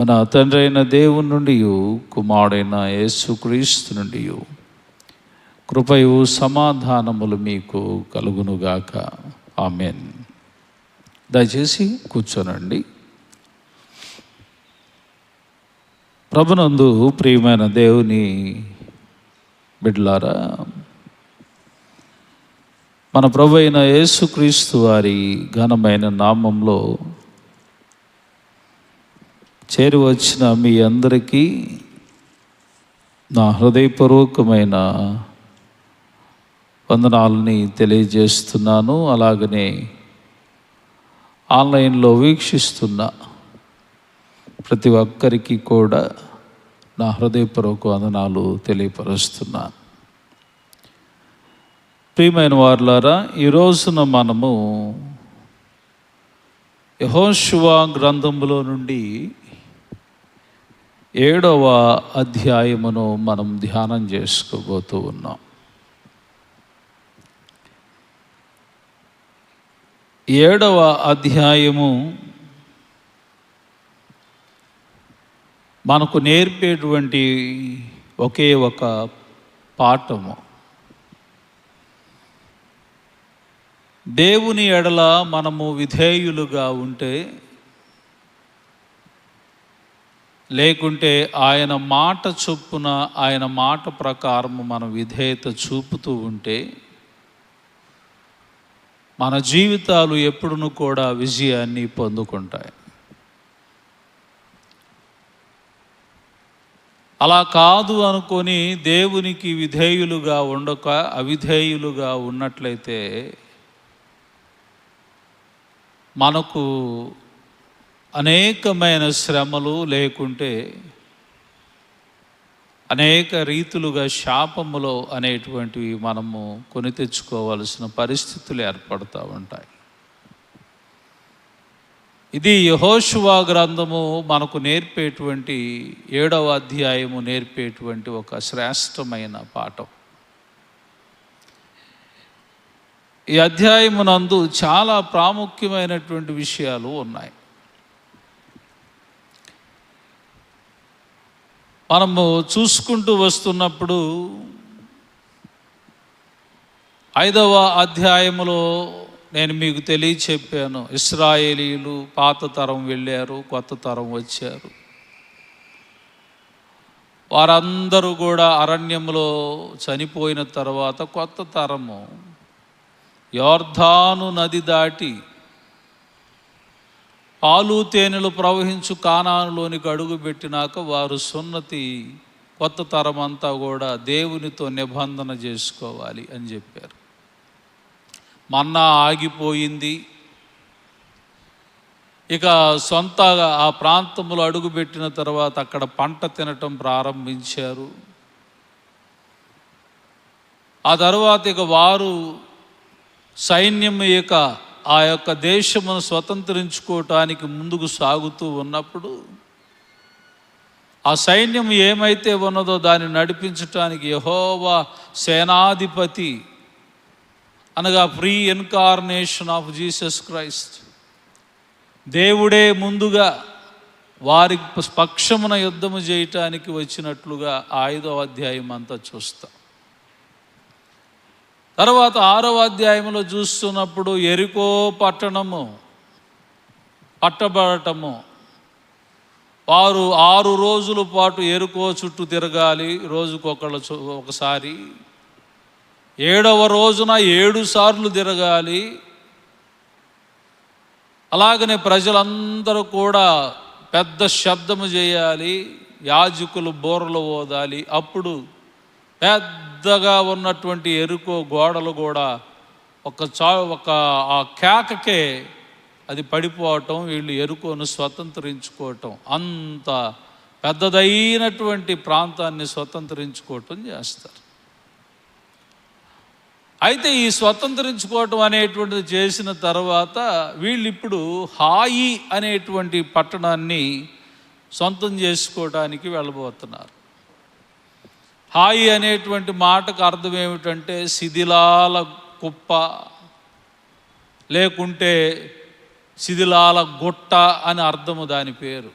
మన తండ్రి అయిన దేవుని నుండి కుమారుడైన యేసుక్రీస్తు నుండి కృపయు సమాధానములు మీకు కలుగునుగాక. ఆమెన్. దయచేసి కూర్చోనండి. ప్రభునందు ప్రియమైన దేవుని బిడ్లారా మన ప్రభు అయిన యేసుక్రీస్తు వారి ఘనమైన నామంలో చేరువచ్చిన మీ అందరికీ నా హృదయపూర్వకమైన వందనాలని తెలియజేస్తున్నాను. అలాగనే ఆన్లైన్లో వీక్షిస్తున్న ప్రతి ఒక్కరికి కూడా నా హృదయపూర్వక వందనాలు తెలియపరుస్తున్నాను ప్రియమైన వారులారా ఈ రోజున మనము యహోశివా గ్రంథంలో నుండి ఏడవ అధ్యాయమును మనం ధ్యానం చేసుకోబోతూ ఉన్నాం. ఏడవ అధ్యాయము మనకు నేర్పేటువంటి ఒకే ఒక పాఠము. దేవుని ఎడల మనము విధేయులుగా ఉంటే లేకుంటే ఆయన మాట చొప్పున ఆయన మాట ప్రకారం మన విధేయత చూపుతూ ఉంటే మన జీవితాలు ఎప్పుడును కూడా విజయాన్ని పొందుకుంటాయి. అలా కాదు అనుకొని దేవునికి విధేయులుగా ఉండక అవిధేయులుగా ఉన్నట్లయితే మనకు అనేకమైన శ్రమలు లేకుంటే అనేక రీతులుగా శాపములో అనేటువంటివి మనము కొని తెచ్చుకోవలసిన పరిస్థితులు ఏర్పడుతూ ఉంటాయి. ఇది యహోశువా గ్రంథము మనకు నేర్పేటువంటి ఏడవ అధ్యాయము నేర్పేటువంటి ఒక శ్రేష్టమైన పాఠం. ఈ అధ్యాయమునందు చాలా ప్రాముఖ్యమైనటువంటి విషయాలు ఉన్నాయి. మనము చూసుకుంటూ వస్తున్నప్పుడు ఐదవ అధ్యాయములో నేను మీకు తెలియచెప్పాను. ఇస్రాయేలీలు పాత తరం వెళ్ళారు కొత్త తరం వచ్చారు. వారందరూ కూడా అరణ్యంలో చనిపోయిన తర్వాత కొత్త తరము యోర్ధాను నది దాటి పాలు తేనెలు ప్రవహించు కానానులోనికి అడుగు పెట్టినాక వారు సున్నతి కొత్త తరం అంతా కూడా దేవునితో నిబంధన చేసుకోవాలి అని చెప్పారు. మన్నా ఆగిపోయింది. ఇక సొంతగా ఆ ప్రాంతంలో అడుగుపెట్టిన తర్వాత అక్కడ పంట తినటం ప్రారంభించారు. ఆ తర్వాత ఇక వారు సైన్యం ఇక ఆ యొక్క దేశమును స్వతంత్రించుకోవటానికి ముందుకు సాగుతూ ఉన్నప్పుడు ఆ సైన్యం ఏమైతే ఉన్నదో దాన్ని నడిపించటానికి యహోవా సేనాధిపతి అనగా pre incarnation of Jesus Christ. దేవుడే ముందుగా వారి పక్షమున యుద్ధము చేయటానికి వచ్చినట్లుగా ఐదో అధ్యాయం అంతా చూస్తాం. తర్వాత ఆరవ అధ్యాయంలో చూస్తున్నప్పుడు ఎరుకో పట్టణము పట్టబడటము. వారు ఆరు రోజుల పాటు ఎరుకో చుట్టూ తిరగాలి రోజుకొకళ్ళ ఒకసారి. ఏడవ రోజున ఏడు సార్లు తిరగాలి. అలాగనే ప్రజలందరూ కూడా పెద్ద శబ్దము చేయాలి యాజకులు బోర్లు ఓదాలి. అప్పుడు పెద్దగా ఉన్నటువంటి ఎరుకో గోడలు కూడా ఒక చా ఒక ఆ కేకకే అది పడిపోవటం వీళ్ళు ఎరుకోను స్వతంత్రించుకోవటం అంత పెద్దదైనటువంటి ప్రాంతాన్ని స్వతంత్రించుకోవటం చేస్తారు. అయితే ఈ స్వతంత్రించుకోవటం అనేటువంటిది చేసిన తర్వాత వీళ్ళు ఇప్పుడు హాయి అనేటువంటి పట్టణాన్ని సొంతం చేసుకోవడానికి వెళ్ళబోతున్నారు. హాయి అనేటువంటి మాటకు అర్థం ఏమిటంటే శిథిలాల కుప్ప లేకుంటే శిథిలాల గుట్ట అని అర్థము దాని పేరు.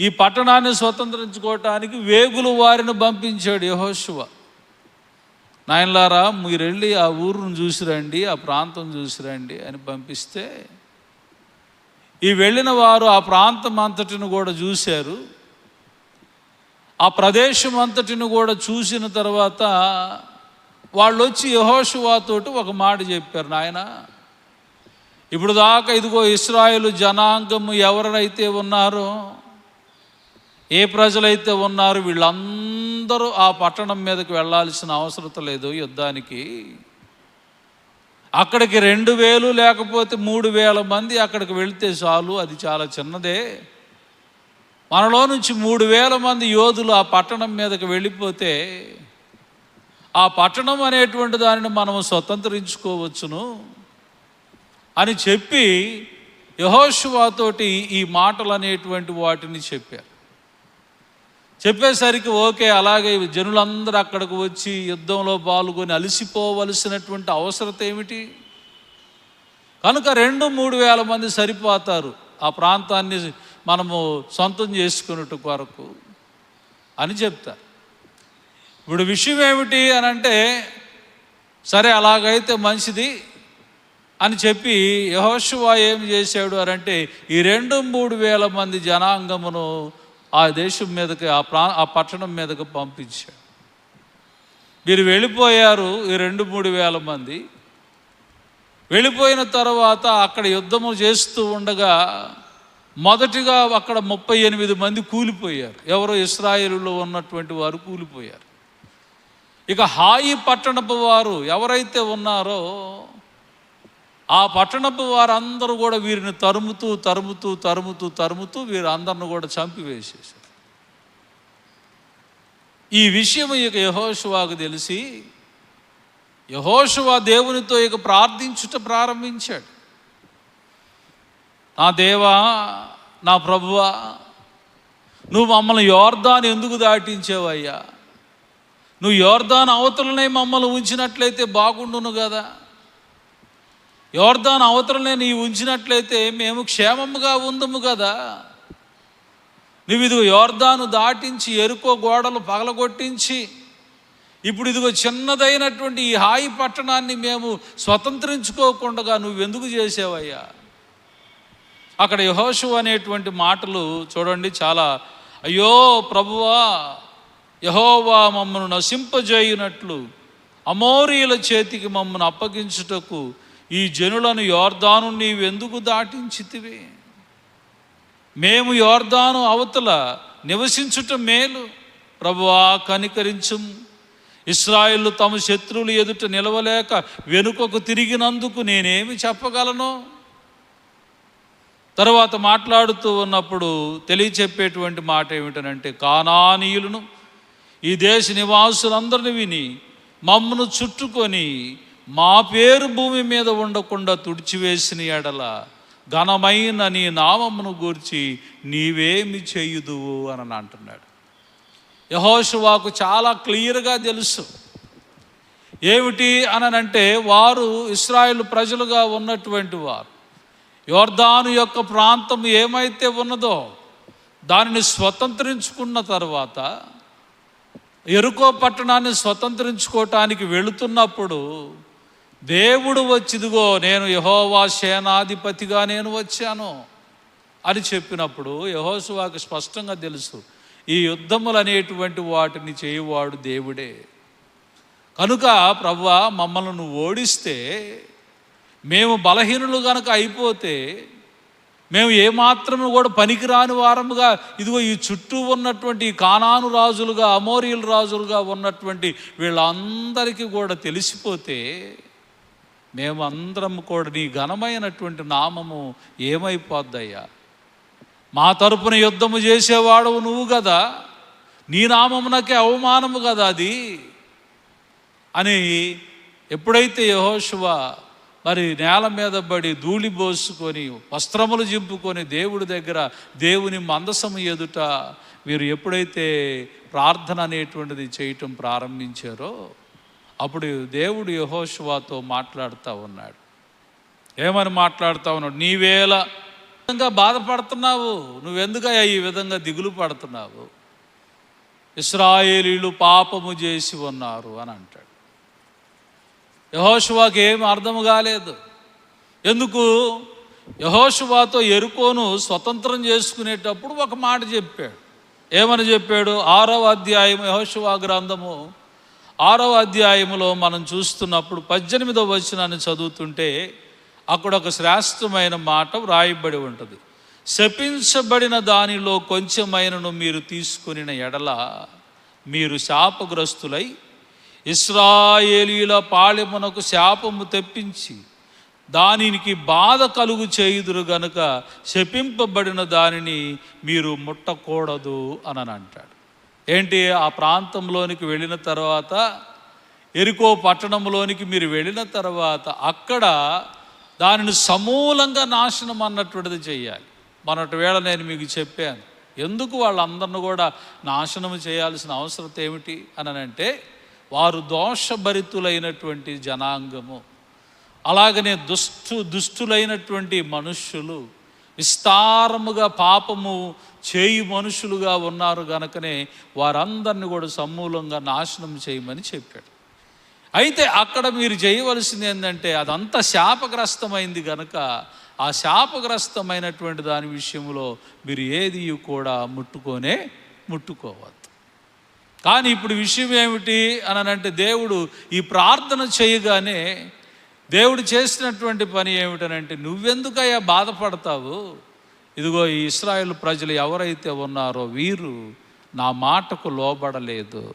ఈ పట్టణాన్ని స్వతంత్రించుకోవటానికి వేగులు వారిని పంపించాడు యహోశివ నాయనలారా మీరు వెళ్ళి ఆ ఊరును చూసిరండి ఆ ప్రాంతం చూసిరండి అని పంపిస్తే ఈ వెళ్ళిన వారు ఆ ప్రాంతం అంతటిని కూడా చూశారు. ఆ ప్రదేశం అంతటిని కూడా చూసిన తర్వాత వాళ్ళు వచ్చి యహోషువాతోటి ఒక మాట చెప్పారు నాయన ఇప్పుడు దాకా ఇదిగో ఇస్రాయేల్ జనాంగము ఎవరైతే ఉన్నారో ఏ ప్రజలైతే ఉన్నారో వీళ్ళందరూ ఆ పట్టణం మీదకి వెళ్ళాల్సిన అవసరం లేదు యుద్ధానికి. అక్కడికి రెండు వేలు లేకపోతే మూడు వేల మంది అక్కడికి వెళితే చాలు అది చాలా చిన్నదే. మనలో నుంచి మూడు వేల మంది యోధులు ఆ పట్టణం మీదకి వెళ్ళిపోతే ఆ పట్టణం అనేటువంటి దానిని మనం స్వతంత్రించుకోవచ్చును అని చెప్పి యహోశువాతోటి ఈ మాటలు అనేటువంటి వాటిని చెప్పారు. చెప్పేసరికి ఓకే అలాగే జనులందరూ అక్కడికి వచ్చి యుద్ధంలో పాల్గొని అలసిపోవలసినటువంటి అవసరత ఏమిటి? కనుక రెండు మూడు వేల మంది సరిపోతారు ఆ ప్రాంతాన్ని మనము సొంతం చేసుకున్నట్టు కొరకు అని చెప్తా. ఇప్పుడు విషయం ఏమిటి అని అంటే సరే అలాగైతే మంచిది అని చెప్పి యహోశివా ఏం చేశాడు అని అంటే ఈ రెండు మూడు వేల మంది జనాంగమును ఆ దేశం మీదకి ఆ ప్రా ఆ పట్టణం మీదకి పంపించాడు. మీరు వెళ్ళిపోయారు ఈ రెండు మూడు వేల మంది. వెళ్ళిపోయిన తర్వాత అక్కడ యుద్ధము చేస్తూ ఉండగా మొదటిగా అక్కడ ముప్పై ఎనిమిది మంది కూలిపోయారు. ఎవరో ఇస్రాయేలులో ఉన్నటువంటి వారు కూలిపోయారు. ఇక హాయి పట్టణపు వారు ఎవరైతే ఉన్నారో ఆ పట్టణపు వారందరూ కూడా వీరిని తరుముతూ తరుముతూ తరుముతూ తరుముతూ వీరందరిని కూడా చంపివేసేసారు ఈ విషయం ఇక యహోషువాకు తెలిసి యహోషువా దేవునితో ఇక ప్రార్థించుట ప్రారంభించాడు. నా దేవా నా ప్రభువా నువ్వు మమ్మల్ని యోర్దాన్ ఎందుకు దాటించేవయ్యా? నువ్వు యోర్దాన్ అవతలనే మమ్మల్ని ఉంచినట్లయితే బాగుండును కదా? యోర్దాన్ అవతలనే నీ ఉంచినట్లయితే మేము క్షేమముగా ఉందము కదా? నువ్వు ఇదిగో యోర్దాను దాటించి ఎరుకో గోడలు పగలగొట్టించి ఇప్పుడు ఇదిగో చిన్నదైనటువంటి ఈ హాయి పట్టణాన్ని మేము స్వతంత్రించుకోకుండా నువ్వెందుకు చేసావయ్యా? అక్కడ యహోషు అనేటువంటి మాటలు చూడండి చాలా అయ్యో ప్రభువా యహోవా మమ్మను నశింపజేయునట్లు అమోరీల చేతికి మమ్మను అప్పగించుటకు ఈ జనులను యోర్దాను నీవెందుకు దాటించితివి? మేము యోర్దాను అవతల నివసించుట మేలు. ప్రభువా కనికరించం ఇస్రాయిల్ తమ శత్రువులు ఎదుట నిలవలేక వెనుకకు తిరిగినందుకు నేనేమి చెప్పగలను? తర్వాత మాట్లాడుతూ ఉన్నప్పుడు తెలియచెప్పేటువంటి మాట ఏమిటనంటే కానానీయులను ఈ దేశ నివాసులందరిని విని మమ్మను చుట్టుకొని మా పేరు భూమి మీద ఉండకుండా తుడిచివేసిన ఎడల ఘనమైన నీ నామమును గూర్చి నీవేమి చేయుదువు అని అంటున్నాడు. యహోశువాకు చాలా క్లియర్గా తెలుసు. ఏమిటి అనంటే వారు ఇస్రాయేల్ ప్రజలుగా ఉన్నటువంటి వారు. యోర్దాను యొక్క ప్రాంతం ఏమైతే ఉన్నదో దానిని స్వతంత్రించుకున్న తర్వాత ఎరుకో పట్టణాన్ని స్వతంత్రించుకోవటానికి వెళుతున్నప్పుడు దేవుడు వచ్చిదిగో నేను యహోవా సేనాధిపతిగా నేను వచ్చాను అని చెప్పినప్పుడు యహోసువాకి స్పష్టంగా తెలుసు ఈ యుద్ధములు అనేటువంటి వాటిని చేయువాడు దేవుడే. కనుక ప్రవ్వా మమ్మల్ని నువ్వు ఓడిస్తే మేము బలహీనులు కనుక అయిపోతే మేము ఏమాత్రము కూడా పనికిరాని వారముగా ఇదిగో ఈ చుట్టూ ఉన్నటువంటి కానాను రాజులుగా అమోరియల్ రాజులుగా ఉన్నటువంటి వీళ్ళందరికీ కూడా తెలిసిపోతే మేము అందరం కూడా నీ ఘనమైనటువంటి నామము ఏమైపోద్దయ్యా? మా తరపున యుద్ధము చేసేవాడు నువ్వు కదా నీ నామమునకే అవమానము కదా అది? అని ఎప్పుడైతే యహోశువ మరి నేల మీద పడి ధూళి పోసుకొని వస్త్రములు జింపుకొని దేవుడి దగ్గర దేవుని మందసము ఎదుట వీరు ఎప్పుడైతే ప్రార్థన అనేటువంటిది చేయటం ప్రారంభించారో అప్పుడు దేవుడు యహోశువాతో మాట్లాడుతూ ఉన్నాడు. ఏమని మాట్లాడుతూ ఉన్నాడు? నీవేళ విధంగా బాధపడుతున్నావు? నువ్వెందుకయ్యా ఈ విధంగా దిగులు పడుతున్నావు? ఇస్రాయేలీలు పాపము చేసి ఉన్నారు అని అంటాడు. యహోశువాకి ఏం అర్థం కాలేదు. ఎందుకు? యహోశువాతో ఎరుకోను స్వతంత్రం చేసుకునేటప్పుడు ఒక మాట చెప్పాడు. ఏమని చెప్పాడు? ఆరవ అధ్యాయం యహోశువా గ్రంథము. ఆరవ అధ్యాయములో మనం చూస్తున్నప్పుడు పద్దెనిమిదవ వచనాన్ని చదువుతుంటే అక్కడ ఒక శ్రేష్టమైన మాట వ్రాయబడి ఉంటుంది. శపించబడిన దానిలో కొంచెమైనను మీరు తీసుకుని ఎడల మీరు శాపగ్రస్తులై ఇస్రాయేలీల పాళెమునకు శాపము తెప్పించి దానికి బాధ కలుగు చేయుదురు గనుక శపింపబడిన దానిని మీరు ముట్టకూడదు అని అంటాడు. ఏంటి? ఆ ప్రాంతంలోనికి వెళ్ళిన తర్వాత ఎరుకో పట్టణంలోనికి మీరు వెళ్ళిన తర్వాత అక్కడ దానిని సమూలంగా నాశనం అన్నటువంటిది చేయాలి. మొన్నటి వేళ నేను మీకు చెప్పాను. ఎందుకు వాళ్ళందరిని కూడా నాశనం చేయాల్సిన అవసరం ఏమిటి? అని అంటే వారు దోషభరితులైనటువంటి జనాంగము. అలాగనే దుష్టు దుష్టులైనటువంటి మనుష్యులు విస్తారముగా పాపము చేయి మనుషులుగా ఉన్నారు గనకనే వారందరిని కూడా సమూలంగా నాశనం చేయమని చెప్పాడు. అయితే అక్కడ మీరు చేయవలసింది ఏంటంటే అదంతా శాపగ్రస్తమైంది గనక ఆ శాపగ్రస్తమైనటువంటి దాని విషయంలో మీరు ఏది కూడా ముట్టుకొనే ముట్టుకోవద్దు. కానీ ఇప్పుడు విషయం ఏమిటి అని అంటే దేవుడు ఈ ప్రార్థన చేయగానే దేవుడు చేసినటువంటి పని ఏమిటనంటే నువ్వెందుకయ్యా బాధపడతావు? ఇదిగో ఈ ఇస్రాయేల్ ప్రజలు ఎవరైతే ఉన్నారో వీరు నా మాటకు లోబడలేదు.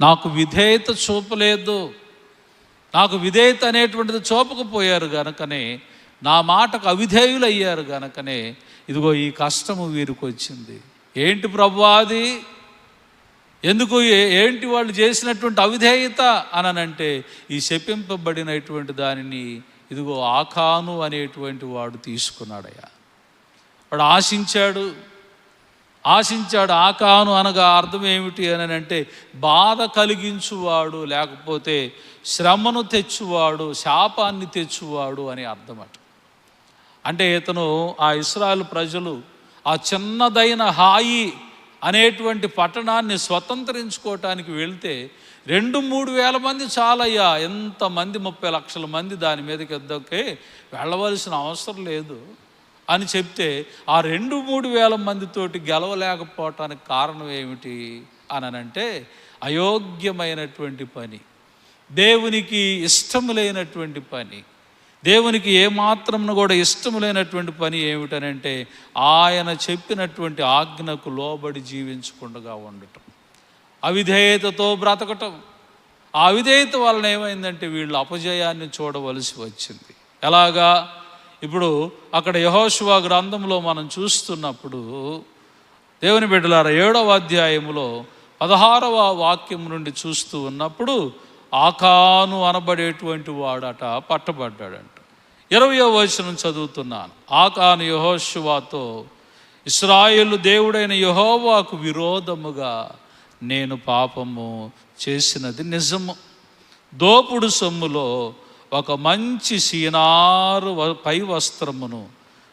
నాకు విధేయత చూపలేదు. నాకు విధేయత అనేటువంటిది చూపకపోయారు గనకనే నా మాటకు అవిధేయులు అయ్యారు గనకనే ఇదిగో ఈ కష్టము వీరికి వచ్చింది. ఏంటి ప్రభువాది ఎందుకు ఏంటి వాళ్ళు చేసినటువంటి అవిధేయత అననంటే ఈ శపింపబడినటువంటి దానిని ఇదిగో ఆకాను అనేటువంటి వాడు తీసుకున్నాడయ్యా. వాడు ఆశించాడు. ఆశించాడు ఆకాను అనగా అర్థం ఏమిటి అని అంటే బాధ కలిగించువాడు లేకపోతే శ్రమను తెచ్చువాడు శాపాన్ని తెచ్చువాడు అని అర్థమట. అంటే ఇతను ఆ ఇస్రాయల్ ప్రజలు ఆ చిన్నదైన హాయి అనేటువంటి పట్టణాన్ని స్వతంత్రించుకోవటానికి వెళ్తే రెండు మూడు వేల మంది చాలయ్యా. ఎంతమంది ముప్పై లక్షల మంది దాని మీదకి ఎద్దకే వెళ్ళవలసిన అవసరం లేదు అని చెప్తే ఆ రెండు మూడు వేల మందితోటి గెలవలేకపోవటానికి కారణం ఏమిటి అని అంటే అయోగ్యమైనటువంటి పని దేవునికి ఇష్టం లేనటువంటి పని దేవునికి ఏమాత్రం కూడా ఇష్టం లేనటువంటి పని ఏమిటనంటే ఆయన చెప్పినటువంటి ఆజ్ఞకు లోబడి జీవించకుండా ఉండటం. అవిధేయతతో బ్రతకటం. ఆ అవిధేయత వలన ఏమైందంటే వీళ్ళు అపజయాన్ని చూడవలసి వచ్చింది. ఎలాగా? ఇప్పుడు అక్కడ యహోశివ గ్రంథంలో మనం చూస్తున్నప్పుడు దేవుని బిడ్డలారా ఏడవ అధ్యాయములో పదహారవ వాక్యం నుండి చూస్తూ ఉన్నప్పుడు ఆకాను అనబడేటువంటి వాడట పట్టబడ్డాడంట. ఇరవయో వయసును చదువుతున్నాను. ఆకాను యహోశివాతో ఇస్రాయేల్ దేవుడైన యహోవాకు విరోధముగా నేను పాపము చేసినది నిజము. దోపుడు సొమ్ములో ఒక మంచి సీనారు వ- పై వస్త్రమును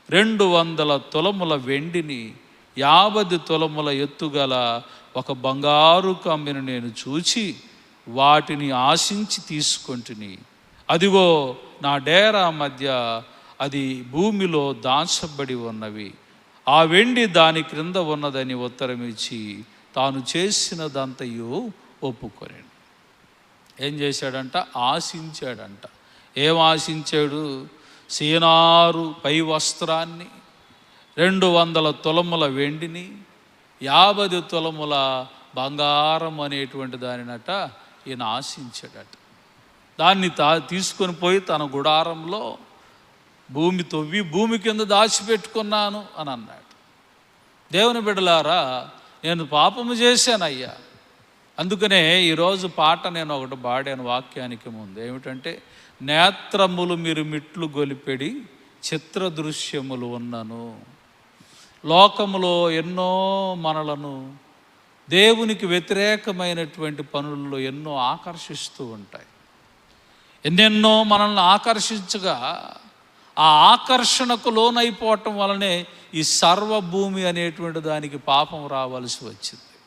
రెండు వందల తులముల వెండిని యాభై తులముల ఎత్తుగల ఒక బంగారు కమ్మిని నేను చూచి వాటిని ఆశించి తీసుకొంటిని. అదిగో నా డేరా మధ్య అది భూమిలో దాచబడి ఉన్నవి. ఆ వెండి దాని క్రింద ఉన్నదని ఉత్తరమిచ్చి తాను చేసినదంతయు ఒప్పుకొని ఏం చేశాడంట? ఆశించాడంట. ఏం ఆశించాడు? సీనారు పై వస్త్రాన్ని రెండు వందల తులముల వెండిని యాభై తులముల బంగారం అనేటువంటి దానినట ఈయన ఆశించాడట. దాన్ని తా తీసుకొని పోయి తన గుడారంలో భూమి తవ్వి భూమి కింద దాచిపెట్టుకున్నాను అని అన్నాడు. దేవుని బిడలారా నేను పాపము చేశానయ్యా. అందుకనే ఈరోజు పాట నేను ఒకటి పాడాను వాక్యానికి ముందు. ఏమిటంటే నేత్రములు మీరు మిట్లు గొలిపెడి చిత్ర దృశ్యములు ఉన్నను. లోకములో ఎన్నో మనలను దేవునికి వ్యతిరేకమైనటువంటి పనుల్లో ఎన్నో ఆకర్షిస్తూ ఉంటాయి. ఎన్నెన్నో మనల్ని ఆకర్షించగా ఆ ఆకర్షణకు లోనైపోవటం వలనే ఈ సర్వభూమి అనేటువంటి దానికి పాపం రావాల్సి వచ్చింది.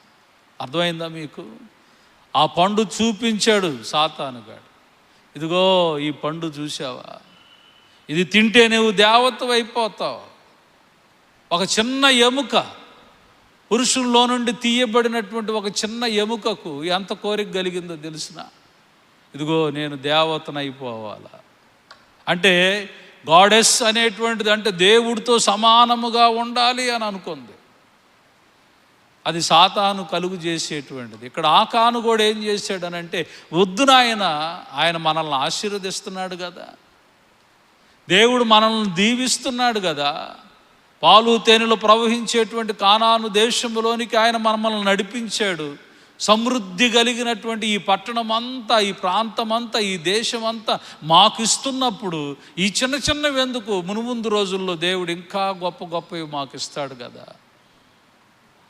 అర్థమైందా మీకు? ఆ పండు చూపించాడు సాతానుగాడు ఇదిగో ఈ పండు చూసావా ఇది తింటే నువ్వు దేవత అయిపోతావు. ఒక చిన్న ఎముక పురుషుల్లో నుండి తీయబడినటువంటి ఒక చిన్న ఎముకకు ఎంత కోరిక కలిగిందో తెలిసిన? ఇదిగో నేను దేవతనైపోవాలా? అంటే గాడెస్ అనేటువంటిది అంటే దేవుడితో సమానముగా ఉండాలి అని అనుకుంది. అది సాతాను కలుగు చేసేటువంటిది. ఇక్కడ ఆకాను కూడా ఏం చేశాడనంటే వద్దు నాయన ఆయన మనల్ని ఆశీర్వదిస్తున్నాడు కదా. దేవుడు మనల్ని దీవిస్తున్నాడు కదా. పాలు తేనెలు ప్రవహించేటువంటి కానాను దేశంలోనికి ఆయన మనల్ని నడిపించాడు. సమృద్ధి కలిగినటువంటి ఈ పట్టణం అంతా ఈ ప్రాంతం అంతా ఈ దేశం అంతా మాకు ఇస్తున్నప్పుడు ఈ చిన్న చిన్నవి ఎందుకు? మునుముందు రోజుల్లో దేవుడు ఇంకా గొప్ప గొప్పవి మాకు ఇస్తాడు కదా.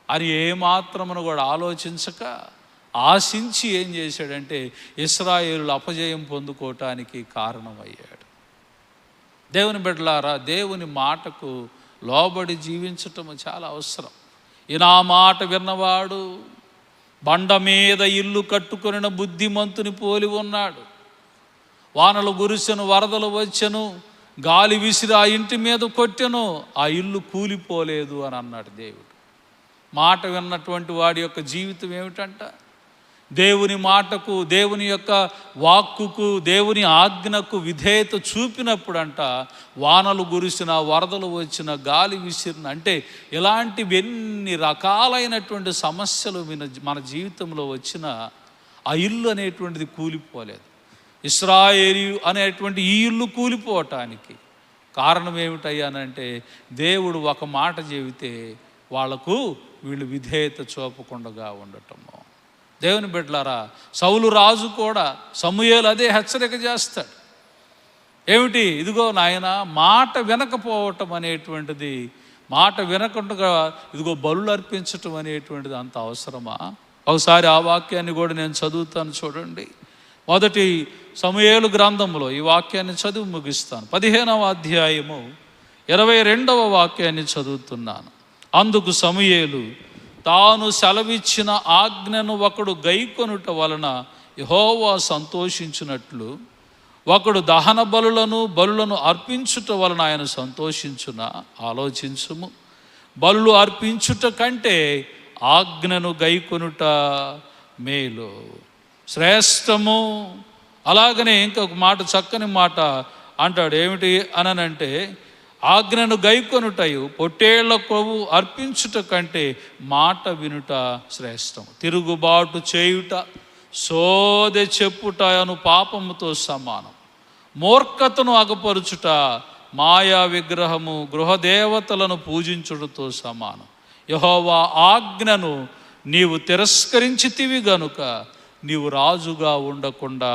అని ఏమాత్రమును కూడా ఆలోచించక ఆశించి ఏం చేశాడంటే ఇస్రాయేలు అపజయం పొందుకోవటానికి కారణమయ్యాడు. దేవుని బిడ్డలారా దేవుని మాటకు లోబడి జీవించటం చాలా అవసరం. ఈ నా మాట విన్నవాడు బండ మీద ఇల్లు కట్టుకొనిన బుద్ధిమంతుని పోలి ఉన్నాడు. వానలు గురిసెను వరదలు వచ్చెను గాలి విసిరి ఆ ఇంటి మీద కొట్టెను ఆ ఇల్లు కూలిపోలేదు అని అన్నాడు దేవుడు. మాట విన్నటువంటి వాడి యొక్క జీవితం ఏమిటంట? దేవుని మాటకు దేవుని యొక్క వాక్కుకు దేవుని ఆజ్ఞకు విధేయత చూపినప్పుడంట వానలు గురిసిన వరదలు వచ్చిన గాలి విసిరిన అంటే ఇలాంటివి ఎన్ని రకాలైనటువంటి సమస్యలు మన మన జీవితంలో వచ్చిన ఆ ఇల్లు అనేటువంటిది కూలిపోలేదు. ఇస్రాయేలి అనేటువంటి ఈ ఇల్లు కూలిపోవటానికి కారణం ఏమిటయ్యానంటే దేవుడు ఒక మాట చెబితే వాళ్ళకు వీళ్ళు విధేయత చూపకుండా ఉండటం. దేవుని బిడ్డలారా సౌలు రాజు కూడా సమూహలు అదే హెచ్చరిక చేస్తాడు. ఏమిటి? ఇదిగో నాయన మాట వినకపోవటం అనేటువంటిది మాట వినకుండా ఇదిగో బలు అర్పించటం అనేటువంటిది అంత అవసరమా? ఒకసారి ఆ వాక్యాన్ని కూడా నేను చదువుతాను చూడండి. మొదటి సమయేలు గ్రంథంలో ఈ వాక్యాన్ని చదివి ముగిస్తాను. పదిహేనవ అధ్యాయము ఇరవై రెండవ వాక్యాన్ని చదువుతున్నాను. అందుకు సమయేలు తాను సెలవిచ్చిన ఆజ్ఞను ఒకడు గైకొనుట వలన యహోవా సంతోషించినట్లు ఒకడు దహన బలులను బలులను అర్పించుట వలన ఆయన సంతోషించున ఆలోచించుము. బలులు అర్పించుట కంటే ఆజ్ఞను గైకొనుట మేలు. శ్రేష్టము. అలాగనే ఇంకొక మాట చక్కని మాట అంటాడు. ఏమిటి అనంటే ఆజ్ఞను గైకొనుటయు పొట్టేళ్ళ కొవ్వు అర్పించుట కంటే మాట వినుట శ్రేష్టం తిరుగుబాటు చేయుట సోదె చెప్పుట అను పాపముతో సమానం. మూర్ఖతను అగపరుచుట మాయా విగ్రహము గృహదేవతలను పూజించుటతో సమానం. యహోవా ఆజ్ఞను నీవు తిరస్కరించితివి గనుక నీవు రాజుగా ఉండకుండా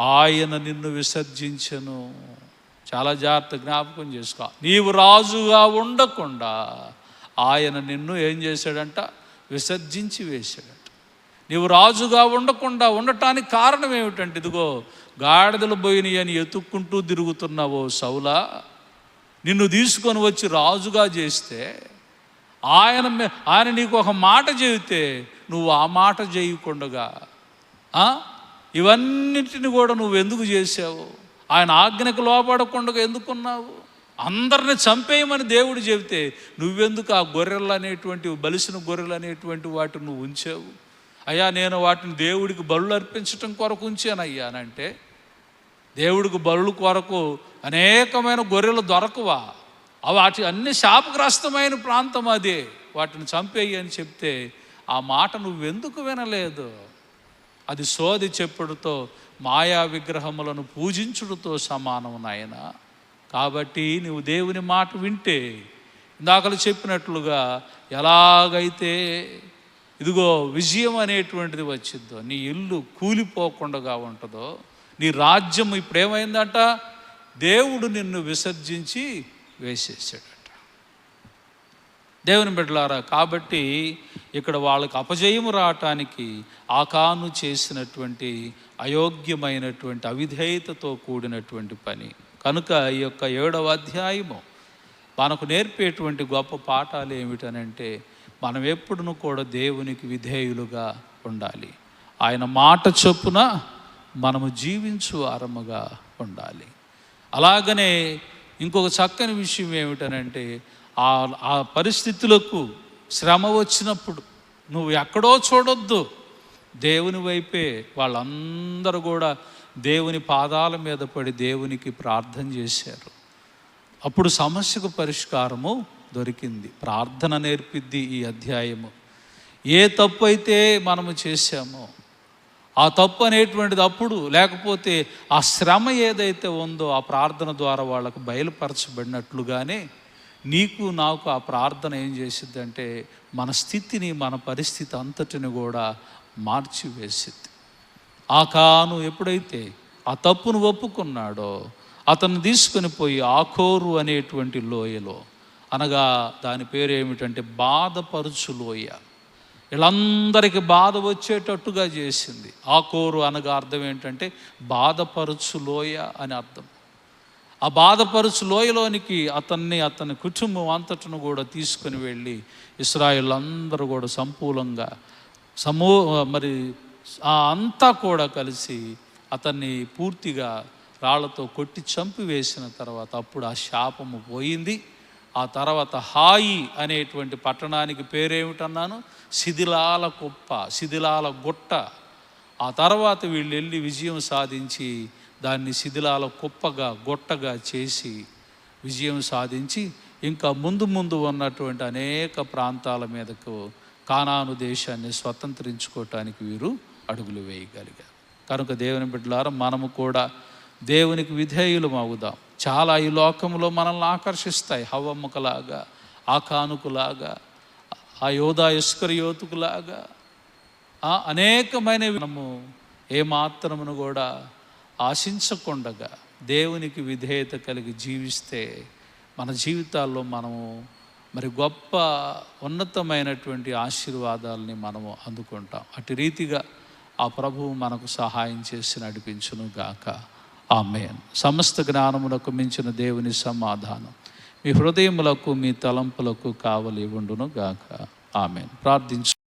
ఆయన నిన్ను విసర్జించను. చాలా జాగ్రత్త జ్ఞాపకం చేసుకో. నీవు రాజుగా ఉండకుండా ఆయన నిన్ను ఏం చేశాడంట? విసర్జించి వేశాడట. నీవు రాజుగా ఉండకుండా ఉండటానికి కారణం ఏమిటంటే ఇదిగో గాడిదలు పోయినాయి అని ఎత్తుక్కుంటూ తిరుగుతున్నావో సౌలా నిన్ను తీసుకొని వచ్చి రాజుగా చేస్తే ఆయన ఆయన నీకు ఒక మాట చెబితే నువ్వు ఆ మాట చేయకుండగా ఇవన్నిటిని కూడా నువ్వు ఎందుకు చేసావు ఆయన ఆజ్ఞకు లోపడకుండా ఎందుకున్నావు? అందరిని చంపేయమని దేవుడు చెబితే నువ్వెందుకు ఆ గొర్రెలు అనేటువంటి బలిసిన గొర్రెలు అనేటువంటి వాటిని నువ్వు ఉంచావు? అయ్యా నేను వాటిని దేవుడికి బలులు అర్పించటం కొరకు ఉంచానయ్యా అని అంటే దేవుడికి బరులు కొరకు అనేకమైన గొర్రెలు దొరకవా? అవి వాటి అన్ని శాపగ్రస్తమైన ప్రాంతం అదే. వాటిని చంపేయి అని చెప్తే ఆ మాట నువ్వెందుకు వినలేదు? అది సోది చెప్పుడుతో మాయా విగ్రహములను పూజించుడుతో సమానం నాయన. కాబట్టి నువ్వు దేవుని మాట వింటే ఇందాకలు చెప్పినట్లుగా ఎలాగైతే ఇదిగో విజయం అనేటువంటిది వచ్చిందో నీ ఇల్లు కూలిపోకుండా ఉంటుందో నీ రాజ్యం ఇప్పుడు ఏమైందంట దేవుడు నిన్ను విసర్జించి వేసేసాడట. దేవుని బిడ్డలారా కాబట్టి ఇక్కడ వాళ్ళకి అపజయము రావటానికి ఆకాను చేసినటువంటి అయోగ్యమైనటువంటి అవిధేయతతో కూడినటువంటి పని. కనుక ఈ యొక్క ఏడవ అధ్యాయము మనకు నేర్పేటువంటి గొప్ప పాఠాలు ఏమిటనంటే మనం ఎప్పుడును కూడా దేవునికి విధేయులుగా ఉండాలి. ఆయన మాట చొప్పున మనము జీవించు వారముగా ఉండాలి. అలాగనే ఇంకొక చక్కని విషయం ఏమిటనంటే ఆ ఆ పరిస్థితులకు శ్రమ వచ్చినప్పుడు నువ్వు ఎక్కడో చూడొద్దు. దేవుని వైపే వాళ్ళందరూ కూడా దేవుని పాదాల మీద పడి దేవునికి ప్రార్థన చేశారు. అప్పుడు సమస్యకు పరిష్కారము దొరికింది. ప్రార్థన నేర్పిద్ది ఈ అధ్యాయము. ఏ తప్పు అయితే మనము చేశామో ఆ తప్పు అనేటువంటిది అప్పుడు లేకపోతే ఆ శ్రమ ఏదైతే ఉందో ఆ ప్రార్థన ద్వారా వాళ్ళకు బయలుపరచబడినట్లుగానే నీకు నాకు ఆ ప్రార్థన ఏం చేసిద్దంటే మన స్థితిని మన పరిస్థితి అంతటిని కూడా మార్చివేసిద్ది. ఆ కాను ఎప్పుడైతే ఆ తప్పును ఒప్పుకున్నాడో అతను తీసుకొని పోయి ఆకోరు అనేటువంటి లోయలో అనగా దాని పేరు ఏమిటంటే బాధపరుచు లోయ. వీళ్ళందరికీ బాధ వచ్చేటట్టుగా చేసింది. ఆకోరు అనగా అర్థం ఏంటంటే బాధపరుచు లోయ అని అర్థం. ఆ బాధపరుచు లోయలోనికి అతన్ని అతని కుటుంబం అంతటను కూడా తీసుకొని వెళ్ళి ఇస్రాయిల్ అందరూ కూడా సంపూలంగా సమూ మరి ఆ అంతా కూడా కలిసి అతన్ని పూర్తిగా రాళ్ళతో కొట్టి చంపివేసిన తర్వాత అప్పుడు ఆ శాపము పోయింది. ఆ తర్వాత హాయి అనేటువంటి పట్టణానికి పేరేమిటన్నాను? శిథిలాల కుప్ప శిథిలాల గుట్ట. ఆ తర్వాత వీళ్ళు వెళ్ళి విజయం సాధించి దాన్ని శిథిలాల కుప్పగా గొట్టగా చేసి విజయం సాధించి ఇంకా ముందు ముందు ఉన్నటువంటి అనేక ప్రాంతాల మీదకు కానాను దేశాన్ని స్వతంత్రించుకోవటానికి వీరు అడుగులు వేయగలిగారు. కనుక దేవుని బిడ్డలారా మనము కూడా దేవునికి విధేయులం అవుదాం. చాలా ఈ లోకంలో మనల్ని ఆకర్షిస్తాయి. హవ్వమ్మకులాగా ఆ కానుకులాగా ఆ యోధా ఇస్కరియోతుకులాగా యోతుకులాగా అనేకమైనవి మనము ఏమాత్రమును కూడా ఆశించకుండగా దేవునికి విధేయత కలిగి జీవిస్తే మన జీవితాల్లో మనము మరి గొప్ప ఉన్నతమైనటువంటి ఆశీర్వాదాలని మనము అందుకుంటాం. అటు రీతిగా ఆ ప్రభువు మనకు సహాయం చేసి నడిపించును గాక. ఆమె సమస్త జ్ఞానమునకు మించిన దేవుని సమాధానం. మీ హృదయములకు మీ తలంపులకు కావలి ఉండును గాక. ఆమెన్. ప్రార్థించు